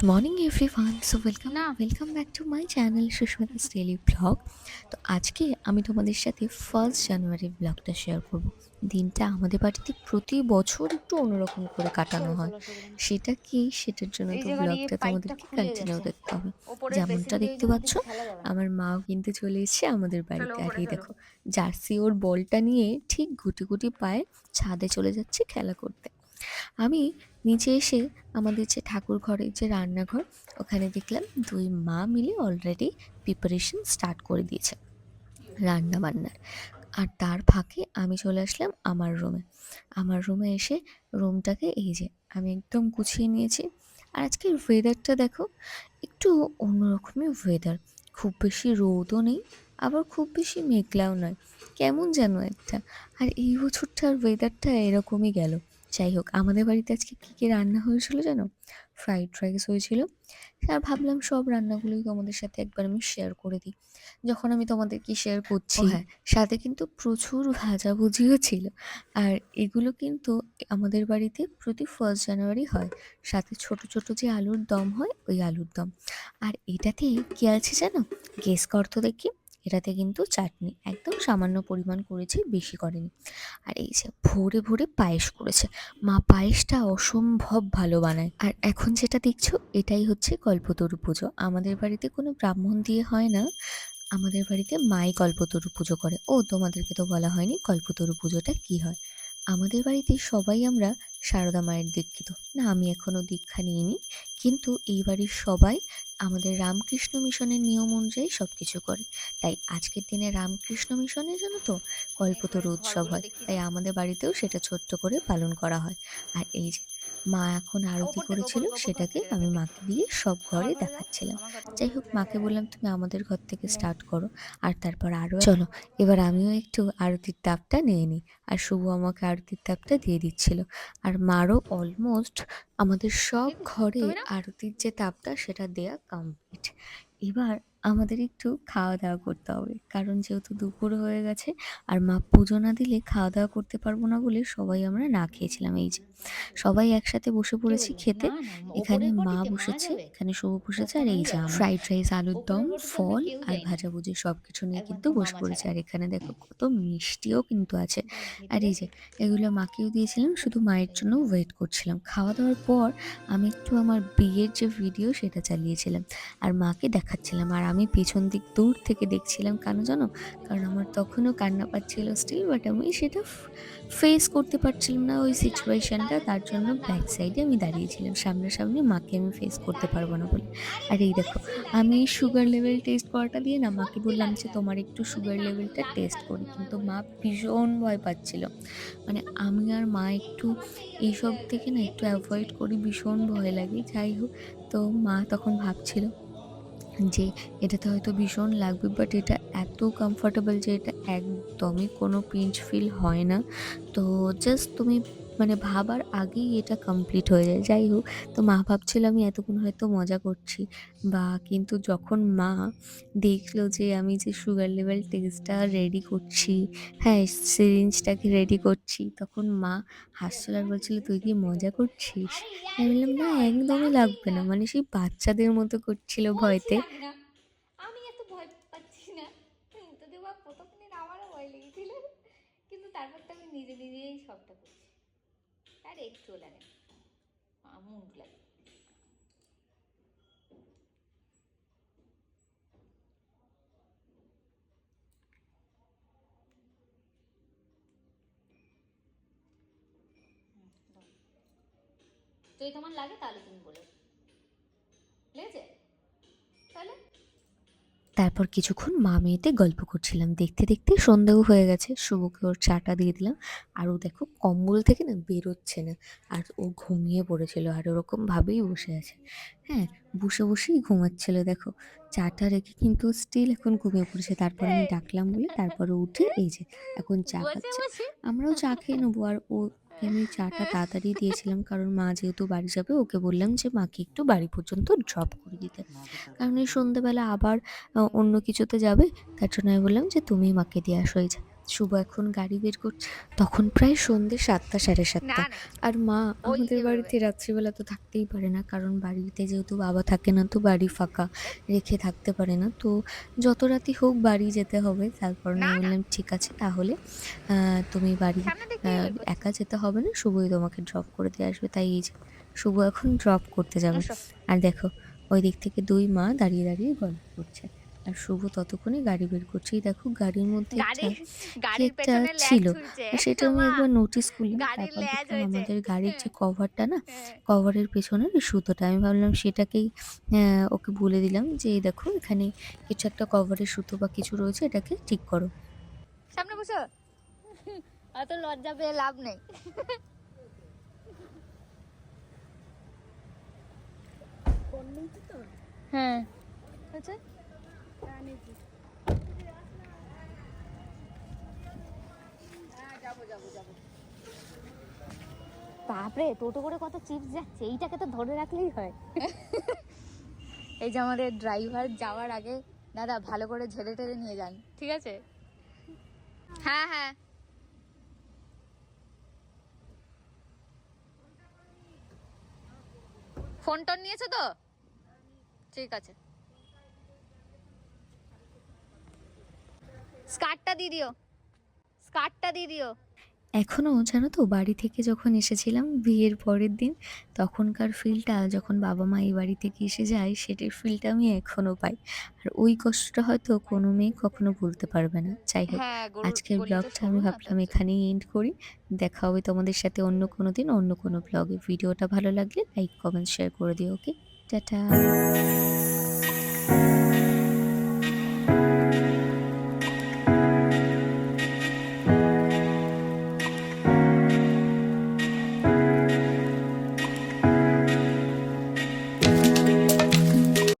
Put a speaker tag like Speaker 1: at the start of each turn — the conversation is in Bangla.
Speaker 1: Good morning everyone so welcome
Speaker 2: না।
Speaker 1: Welcome back to my channel Susmita's daily blog তো আজকে আমি তোমাদের সাথে ফার্স্ট জানুয়ারির ব্লগটা শেয়ার করব। দিনটা আমাদের বাড়িতে প্রতি বছর একটু অন্যরকম করে কাটানো হয়। সেটা কি? সেটার জন্য তো ব্লগটা তোমাদেরকে কন্টিনিউ দেখতে হবে। যেমনটা দেখতে পাচ্ছ। আমার মাও কিন্তু চলে এসেছে আমাদের বাড়িতে। আর এই দেখো জার্সি ওর বলটা নিয়ে ঠিক গুটি গুটি পায়ে ছাদে চলে যাচ্ছে খেলা করতে। আমি নিচে এসে আমাদের যে ঠাকুর ঘরের যে রান্নাঘর, ওখানে দেখলাম দুই মা মিলে অলরেডি প্রিপারেশন স্টার্ট করে দিয়েছে রান্না বান্নার। আর তার ফাঁকে আমি চলে আসলাম আমার রুমে আমার রুমে এসে রুমটাকে এই যে আমি একদম গুছিয়ে নিয়েছি। আর আজকের ওয়েদারটা দেখো, একটু অন্যরকমই ওয়েদার খুব বেশি রোদও নেই, আবার খুব বেশি মেঘলাও নয়। কেমন যেন একটা। আর এই বছরটার ওয়েদারটা এরকমই গেল। যাই হোক আমাদের বাড়িতে আজকে কী কী রান্না হয়েছিল জানো? ফ্রাইড রাইস হয়েছিল। আর ভাবলাম সব রান্নাগুলোই তোমাদের সাথে একবার আমি শেয়ার করে দিই। যখন আমি তোমাদেরকে শেয়ার করছি হ্যাঁ। সাথে কিন্তু প্রচুর ভাজাভুজিও ছিল। আর এগুলো কিন্তু আমাদের বাড়িতে প্রতি ফার্স্ট জানুয়ারি হয়। সাথে ছোট ছোট যে আলুর দম হয় ওই আলুর দম। আর এটাতে কী আছে জানো? গেস করতো দেখি। এটাতে কিন্তু চাটনি একদম সামান্য পরিমাণ করেছি, বেশি করেনি। আর এই যে ভোরে ভোরে পায়েস করেছে, মা পায়েসটা অসম্ভব ভালো বানায়। আর এখন যেটা দেখছ, এটাই হচ্ছে কল্পতরু পুজো। আমাদের বাড়িতে কোনো ব্রাহ্মণ দিয়ে হয় না, আমাদের বাড়িতে মাই কল্পতরু পুজো করে। ও, তোমাদেরকে তো বলা হয়নি কল্পতরু পুজোটা কি হয়। আমাদের বাড়িতে সবাই আমরা সারদা মায়ের দীক্ষিত। না, আমি এখনও দীক্ষা নিইনি, কিন্তু এই বাড়ির সবাই আমাদের রামকৃষ্ণ মিশনের নিয়ম অনুযায়ী সব কিছু করে। তাই আজকের দিনে রামকৃষ্ণ মিশনে জানো তো, কল্পতরু উৎসব হয়। তাই আমাদের বাড়িতেও সেটা ছোট্ট করে পালন করা হয়। আর এই যে মা এখন আরতি করেছিল সেটাকে আমি মাকে দিয়ে সব ঘরে দেখাচ্ছিলাম। যাই হোক মাকে বললাম তুমি আমাদের ঘর থেকে স্টার্ট করো আর তারপর আরও চলো। এবার আমিও একটু আরতির তাপটা নিয়ে নিই। আর শুভ আমাকে আরতির তাপটা দিয়ে দিচ্ছিল। আর মারও অলমোস্ট আমাদের সব ঘরে আরতির যে তাপটা সেটা দেয়া কমপ্লিট এবার আমাদের একটু খাওয়া দাওয়া করতে হবে। কারণ যেহেতু দুপুর হয়ে গেছে আর মা পুজো না দিলে খাওয়া দাওয়া করতে পারব না বলে সবাই আমরা না খেয়েছিলাম। এই যে সবাই একসাথে বসে পড়েছি খেতে। এখানে মা বসেছে এখানে শুভ বসেছে আর এই যে ফ্রাইড রাইস আলুর দম ফল আর। ভাজাভুজি সব কিছু নিয়ে কিন্তু বসে পড়েছে। আর এখানে দেখো কত মিষ্টিও কিন্তু আছে। আর এই যে এগুলো মাকেও দিয়েছিলাম শুধু মায়ের জন্য ওয়েট করছিলাম। খাওয়া দাওয়ার পর আমি একটু আমার বিয়ের যে ভিডিও সেটা চালিয়েছিলাম। আর মাকে দেখাচ্ছিলাম। আর আমি পেছন দিক দূর থেকে দেখছিলাম কেন জানো? কারণ আমার তখনও কান্না পাচ্ছিল স্টিল বাট আমি সেটা ফেস করতে পারছিলাম না ওই সিচুয়েশানটা তার জন্য ব্যাক সাইডে আমি দাঁড়িয়েছিলাম। সামনাসামনি মাকে আমি ফেস করতে পারব না বলে। আর এই দেখো, আমি সুগার লেভেল টেস্ট করাটা দিয়ে না মাকে বললাম যে, তোমার একটু সুগার লেভেলটা টেস্ট করি। কিন্তু মা ভীষণ ভয় পাচ্ছিল। মানে আমি আর মা একটু এইসব থেকে না একটু অ্যাভয়েড করি, ভীষণ ভয় লাগে। যাই হোক, তো মা তখন ভাবছিল যে এটাতে হয়তো ভীষণ লাগবে বাট এটা এত কমফোর্টেবল যে এটা একদমই কোনো পিঞ্চ ফিল হয় না। তো জাস্ট তুমি মানে ভাবার আগেই এটা কমপ্লিট হয়ে যায়। যাই হোক, তো মা ভাবছিল আমি এতক্ষণ হয়তো মজা করছি। বা কিন্তু যখন মা দেখল যে আমি যে সুগার লেভেল টেস্টটা রেডি করছি হ্যাঁ সিরিঞ্জটাকে রেডি করছি, তখন মা হাসছিল আর বলছিল, তুই কি মজা করছিস? আমি বললাম, না, একদমই লাগবে না। মানে সেই বাচ্চাদের মতো করছিল ভয়তে।
Speaker 2: তারপর তো আমি নিজে নিজেই সবটা করছি। আর একটু লাগে আমুন লাগে যদি তোমার লাগে তাহলে তুমি বলো।
Speaker 1: তারপর কিছুক্ষণ মা মেয়েতে গল্প করছিলাম। দেখতে দেখতে সন্দেহ হয়ে গেছে। শুভকে ওর চাটা দিয়ে দিলাম। আর ও দেখো কম্বল থেকে না বেরোচ্ছে না। আর ও ঘুমিয়ে পড়েছিল আর ওরকম ভাবেই বসে আছে। হ্যাঁ বসে বসেই ঘুমাচ্ছিল দেখো। চাটা রেখে কিন্তু স্টিল এখন ঘুমিয়ে পড়েছে। তারপর আমি ডাকলাম বলে তারপরে উঠে এই যে এখন চা খাচ্ছে। আমরাও চা খেয়ে নেব। আর ওকে আমি চাটা তাড়াতাড়ি দিয়েছিলাম, কারণ মা যেহেতু বাড়ি যাবে, ওকে বললাম যে মাকে একটু বাড়ি পর্যন্ত ড্রপ করে দিতে। কারণ এই সন্ধ্যেবেলা আবার অন্য কিছুতে যাবে, তার জন্য আমি বললাম যে তুমি মাকে দিয়ে আসো এই শুভ এখন গাড়ি বের করছে তখন প্রায় সন্ধ্যে সাতটা সাড়ে সাতটা। আর মা আমাদের বাড়িতে রাত্রিবেলা তো থাকতেই পারে না কারণ বাড়িতে যেহেতু বাবা থাকে না তো বাড়ি ফাঁকা রেখে থাকতে পারে না। তো যত রাতি হোক বাড়ি যেতে হবে তারপর আমি বললাম ঠিক আছে তাহলে তুমি বাড়ি একা যেতে হবে না শুভই তোমাকে ড্রপ করে দিয়ে আসবে। তাই এই যে শুভ এখন ড্রপ করতে যাবে। আর দেখো ওই দিক থেকে দুই মা দাঁড়িয়ে দাঁড়িয়ে গল্প করছে। আর শুভ ততক্ষণে গাড়ি বের করছে। এই দেখো গাড়ির মধ্যে একটা ছিল। সেটা আমি একবার নোটিস করলাম। তারপর। আমাদের গাড়ির যে কভারটা না। কভারের পেছনের সুতোটা। আমি ভাবলাম সেটাকেই ওকে বলে দিলাম যে দেখো এখানে কিছু একটা কভারের সুতো বা কিছু রয়েছে এটাকে ঠিক করো।
Speaker 2: সামনে বসো। অত লজ্জা পেয়ে লাভ নেই। হ্যাঁ। আচ্ছা বাপরে টোটো করে কত চিপস যাচ্ছে? এইটাকে তো ধরে রাখলেই হয়। এই যে আমাদের ড্রাইভার যাওয়ার আগে দাদা ভালো করে ঝেড়ে টেরে নিয়ে যান। ঠিক আছে? হ্যাঁ হ্যাঁ। ফোন টোন নিয়েছো তো? ঠিক আছে। স্কার্টটা দিয়ে দিও। স্কার্টটা দিয়ে দিও।
Speaker 1: এখনও জানো তো বাড়ি থেকে যখন এসেছিলাম বিয়ের পরের দিন তখনকার ফিলটা যখন বাবা মা এই বাড়ি থেকে এসে যায় সেটির ফিলটা আমি এখনও পাই। আর ওই কষ্টটা হয়তো কোনো মেয়ে কখনো ভুলতে পারবে না। যাই হোক
Speaker 2: হ্যাঁ
Speaker 1: আজকের ব্লগটা আমি ভাবলাম এখানেই এন্ড করি। দেখা হবে তোমাদের সাথে অন্য কোনো দিন অন্য কোনো ব্লগে ভিডিওটা ভালো লাগলে লাইক কমেন্ট শেয়ার করে দিও ওকে টাটা!